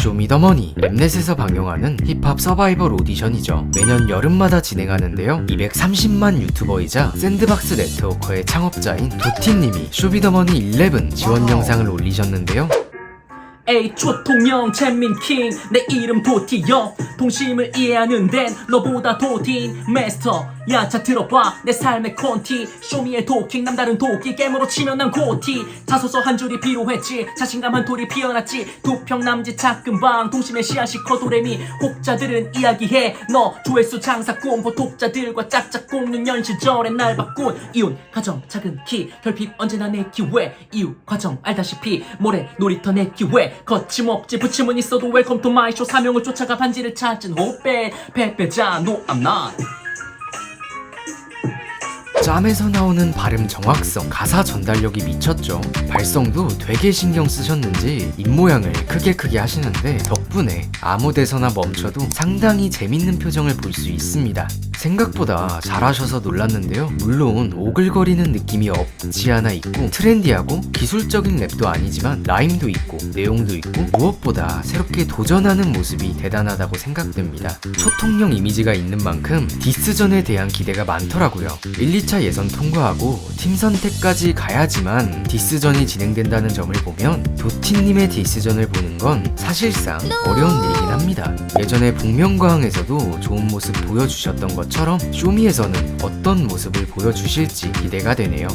쇼미더머니 랩넷에서 방영하는 힙합 서바이벌 오디션이죠. 매년 여름마다 진행하는데요. 230만 유튜버이자 샌드박스 네트워커의 창업자인 도티님이 쇼미더머니 11 지원 영상을 올리셨는데요. 에이 초통령 잼민킹 내 이름 도티요 동심을 이해하는 데는 너보다 도티인 마스터 야자 들어봐 내 삶의 콘티. 쇼미의 도킹 남다른 도끼 게임으로 치면 난 고티. 자소서 한 줄이 필요했지 자신감 한 돌이 피어났지. 두평 남지 작금방 동심의 씨앗이 커 도레미. 혹자들은 이야기해 너 조회수 장사꾼 보톡자들과 짝짝 꼽는 현실절에 날 바꾼. 이혼 가정 작은 키. 결핍 언제나 내 기회. 이유 과정 알다시피. 모래 놀이터 내 기회 거침없지 붙임은 있어도 웰컴 투 마이 쇼 사명을 쫓아가 반지를 찾은 호빼 페페자 no I'm 짬에서 나오는 발음 정확성, 가사 전달력이 미쳤죠. 발성도 되게 신경 쓰셨는지 입모양을 크게 크게 하시는데 덕분에 아무 데서나 멈춰도 상당히 재밌는 표정을 볼 수 있습니다. 생각보다 잘하셔서 놀랐는데요. 물론 오글거리는 느낌이 없지 않아 있고 트렌디하고 기술적인 랩도 아니지만 라임도 있고 내용도 있고 무엇보다 새롭게 도전하는 모습이 대단하다고 생각됩니다. 초통령 이미지가 있는 만큼 디스전에 대한 기대가 많더라고요. 1, 2차 예선 통과하고 팀 선택까지 가야지만 디스전이 진행된다는 점을 보면 도티님의 디스전을 보는 건 사실상 어려운 일이긴 합니다. 예전에 북명광에서도 좋은 모습 보여주셨던 것처럼 쇼미에서는 어떤 모습을 보여주실지 기대가 되네요.